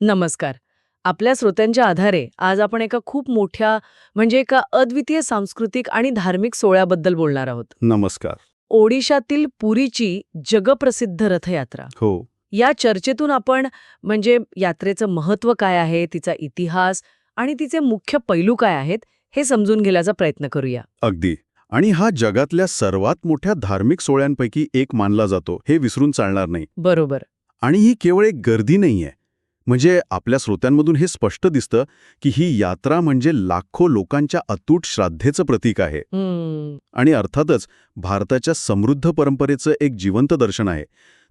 नमस्कार. आपल्या श्रोत्यांच्या आधारे आज आपण एका खूप मोठ्या म्हणजे एका अद्वितीय सांस्कृतिक आणि धार्मिक सोहळ्याबद्दल बोलणार आहोत. नमस्कार. ओडिशातील पुरीची जगप्रसिद्ध रथयात्रा. हो. या चर्चेतून आपण म्हणजे यात्रेचं महत्त्व काय आहे तिचा इतिहास आणि तिचे मुख्य पैलू काय आहेत हे समजून घेण्याचा प्रयत्न करूया. अगदी. आणि हा जगातल्या सर्वात मोठ्या धार्मिक सोहळ्यांपैकी एक मानला जातो हे विसरून चालणार नाही. बरोबर. आणि ही केवळ एक गर्दी नाहीये. म्हणजे आपल्या श्रोत्यांमधून हे स्पष्ट दिसतं की ही यात्रा म्हणजे लाखो लोकांच्या अतूट श्राद्धेचं प्रतीक आहे. आणि अर्थातच भारताच्या समृद्ध परंपरेचं एक जिवंत दर्शन आहे.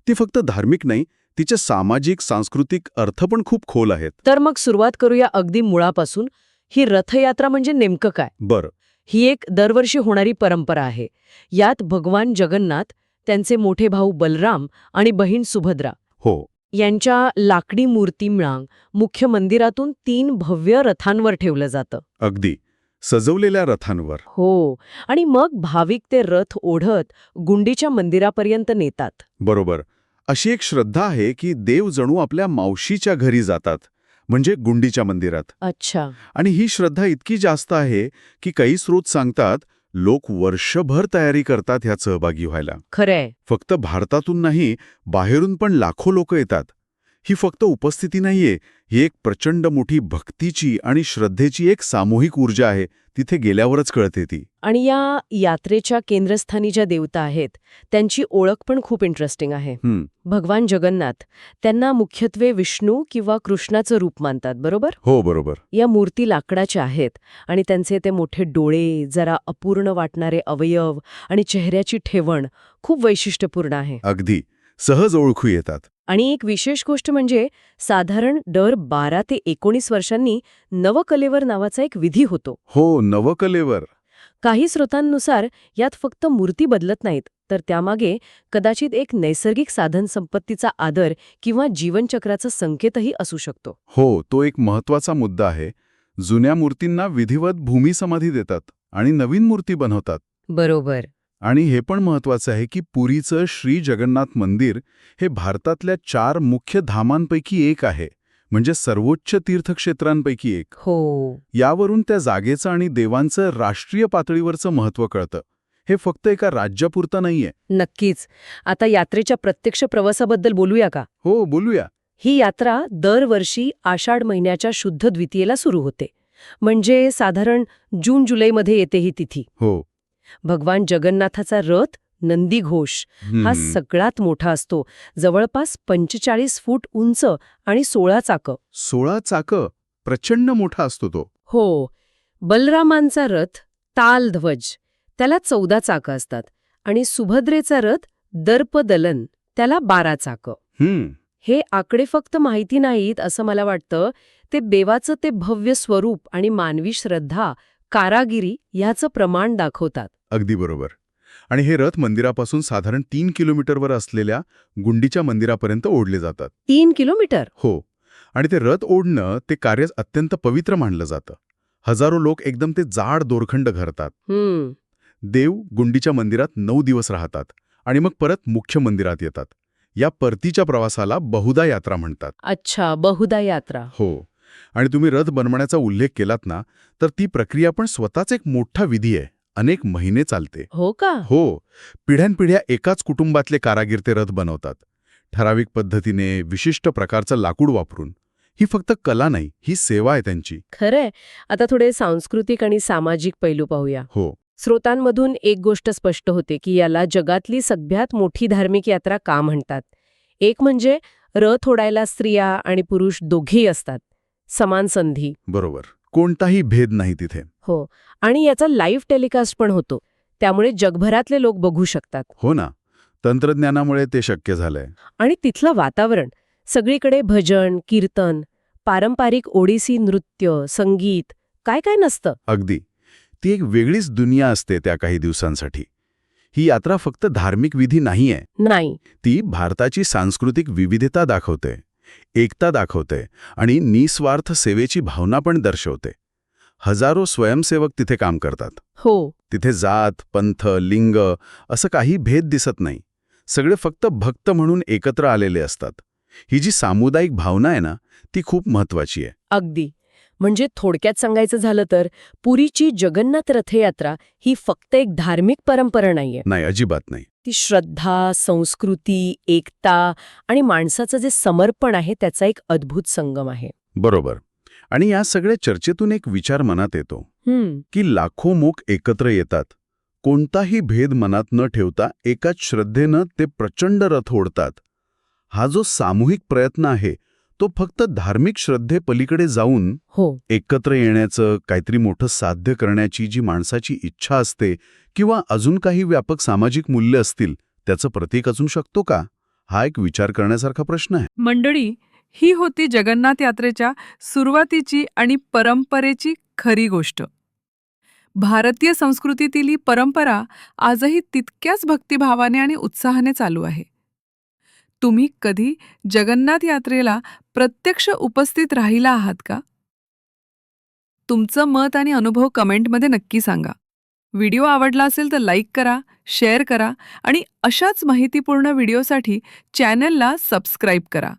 ती फक्त धार्मिक नाही तिचे सामाजिक सांस्कृतिक अर्थ पण खूप खोल आहेत. तर मग सुरुवात करूया अगदी मुळापासून. ही रथयात्रा म्हणजे नेमकं काय? बरं. ही एक दरवर्षी होणारी परंपरा आहे. यात भगवान जगन्नाथ त्यांचे मोठे भाऊ बलराम आणि बहीण सुभद्रा. हो. यांच्या लाकडी मूर्ती मिळांग मुख्य मंदिरातून तीन भव्य रथांवर ठेवलं जातं. अगदी. सजवलेल्या रथांवर. हो. आणि मग भाविक ते रथ ओढत गुंडीच्या मंदिरापर्यंत नेतात. बरोबर. अशी एक श्रद्धा आहे की देव जणू आपल्या मावशीच्या घरी जातात म्हणजे गुंडीच्या मंदिरात. अच्छा. आणि ही श्रद्धा इतकी जास्त आहे की काही स्रोत सांगतात लोक वर्षभर तयारी करतात ह्यात सहभागी व्हायला. खरंय. फक्त भारतातून नाही बाहेरून पण लाखो लोक येतात. ही फक्त उपस्थिती नाहीये ही एक प्रचंड मोठी भक्तीची आणि श्रद्धेची एक सामूहिक ऊर्जा आहे तिथे गेल्यावरच कळते ती. आणि या यात्रेच्या केंद्रस्थानी ज्या देवता आहेत त्यांची ओळख पण खूप इंटरेस्टिंग आहे. भगवान जगन्नाथ त्यांना मुख्यत्वे विष्णू किंवा कृष्णाचं रूप मानतात बरोबर? हो बरोबर. या मूर्ती लाकडाच्या आहेत आणि त्यांचे ते मोठे डोळे जरा अपूर्ण वाटणारे अवयव आणि चेहऱ्याची ठेवण खूप वैशिष्ट्यपूर्ण आहे. अगदी. सहज ओळखू येतात. आणि एक विशेष गोष्ट म्हणजे साधारण दर बारा ते एकोणीस वर्षांनी नवकलेवर नावाचा एक विधी होतो. हो नवकलेवर. काही स्रोतांनुसार यात फक्त मूर्ती बदलत नाहीत तर त्यामागे कदाचित एक नैसर्गिक साधन संपत्तीचा आदर किंवा जीवनचक्राचा संकेतही असू शकतो. हो तो एक महत्त्वाचा मुद्दा आहे. जुन्या मूर्तींना विधिवत भूमिसमाधी देतात आणि नवीन मूर्ती बनवतात. बरोबर. आणि हे पण महत्वाचं आहे की पुरीचं श्री जगन्नाथ मंदिर हे भारतातल्या चार मुख्य धामांपैकी एक आहे म्हणजे सर्वोच्च तीर्थक्षेत्रांपैकी एक. हो. यावरून त्या जागेचं आणि देवांचं राष्ट्रीय पातळीवरचं महत्त्व कळतं. हे फक्त एका राज्यापुरतं नाहीये. नक्कीच. आता यात्रेच्या प्रत्यक्ष प्रवासाबद्दल बोलूया का? हो बोलूया. ही यात्रा दरवर्षी आषाढ महिन्याच्या शुद्ध द्वितीयेला सुरू होते. म्हणजे साधारण जून जुलैमध्ये येते ही तिथी. हो. भगवान जगन्नाथाचा रथ नंदी घोष. हा. सगळ्यात मोठा असतो. जवळपास पंचेचाळीस फूट उंच आणि सोळा चाकं. सोळा चाकं प्रचंड मोठा असतो तो. हो. बलरामांचा रथ तालध्वज. त्याला चौदा चाकं असतात. आणि सुभद्रेचा रथ दर्पदलन. त्याला बारा चाकं. हम्म. हे आकडे फक्त माहिती नाहीत असं मला वाटतं. ते देवाचं ते भव्य स्वरूप आणि मानवी श्रद्धा कारागिरी ह्याचं प्रमाण दाखवतात. अगदी बरोबर. आणि हे रथ मंदिरापासून साधारण तीन किलोमीटरवर असलेल्या गुंडीच्या मंदिरापर्यंत ओढले जातात. तीन किलोमीटर? हो. आणि ते रथ ओढणं ते कार्य अत्यंत पवित्र मानलं जातं. हजारो लोक एकदम ते जाड दोरखंड घरतात. देव गुंडीच्या मंदिरात नऊ दिवस राहतात आणि मग परत मुख्य मंदिरात येतात. या परतीच्या प्रवासाला बहुधा यात्रा म्हणतात. अच्छा बहुदा यात्रा. हो. आणि तुम्ही रथ बनवण्याचा उल्लेख केलात ना तर ती प्रक्रिया पण स्वतःच एक मोठा विधी आहे. अनेक महिने चालते. हो का? हो. पिढ्यानपिढ्या एकाच कुटुंबातले कारागीर ते रथ बनवतात. ठराविक पद्धतीने विशिष्ट प्रकारचं लाकूड वापरून. ही फक्त कला नाही ही सेवा आहे त्यांची. खरंय. आता थोडे सांस्कृतिक आणि सामाजिक पैलू पाहूया. हो. स्रोतांमधून एक गोष्ट स्पष्ट होते की याला जगातली सगळ्यात मोठी धार्मिक यात्रा का म्हणतात? एक म्हणजे रथ ओढायला स्त्रिया आणि पुरुष दोघेही असतात. समान संधी. बरोबर. कोणताही भेद नाही तिथे. हो आणि याचा लाईव्ह टेलिकास्ट पण होतो. त्यामुळे जगभरातले लोक बघू शकतात. हो ना. तंत्रज्ञानामुळे ते शक्य झालंय. आणि तिथलं वातावरण सगळीकडे भजन कीर्तन पारंपरिक ओडिसी नृत्य संगीत काय काय नसतं. अगदी. ती एक वेगळीच दुनिया असते त्या काही दिवसांसाठी. ही यात्रा फक्त धार्मिक विधी नाहीये. नाही. ती भारताची सांस्कृतिक विविधता दाखवते एकता दाखवते आणि निस्वार्थ सेवेची भावना पण दर्शवते. हजारो स्वयंसेवक तिथे काम करतात. हो. तिथे जात पंथ लिंग असं काही भेद दिसत नाही. सगळे फक्त भक्त म्हणून एकत्र आलेले असतात. ही जी सामुदायिक भावना आहे ना ती खूप महत्वाची आहे. अगदी. म्हणजे थोडक्यात सांगायचं झालं तर पुरीची जगन्नाथ रथयात्रा ही फक्त एक धार्मिक परंपरा नाहीये. नाही अजिबात नाही. ती श्रद्धा संस्कृती एकता आणि माणसाचं जे समर्पण आहे त्याचा एक अद्भुत संगम आहे. बरोबर. आणि या सगळ्या चर्चेतून एक विचार मनात येतो की लाखो मोक एकत्र येतात. कोणताही भेद मनात न ठेवता एकाच श्रद्धेनं ते प्रचंड रथ ओढतात. हा जो सामूहिक प्रयत्न आहे तो फक्त धार्मिक श्रद्धेपलीकडे जाऊन हो. एकत्र येण्याचं काहीतरी मोठं साध्य करण्याची जी माणसाची इच्छा असते किंवा अजून काही व्यापक सामाजिक मूल्य असतील त्याचं प्रतीक असू शकतो का? हा एक विचार करण्यासारखा प्रश्न आहे. मंडळी ही होती जगन्नाथ यात्रेच्या सुरुवातीची आणि परंपरेची खरी गोष्ट. भारतीय संस्कृतीतील ही परंपरा आजही तितक्याच भक्तिभावाने आणि उत्साहाने चालू आहे. तुम्ही कधी जगन्नाथ यात्रेला प्रत्यक्ष उपस्थित राहिला आहात का? तुमचं मत आणि अनुभव कमेंटमध्ये नक्की सांगा. व्हिडिओ आवडला असेल तर लाईक करा शेअर करा आणि अशाच माहितीपूर्ण व्हिडिओसाठी चॅनलला सबस्क्राईब करा.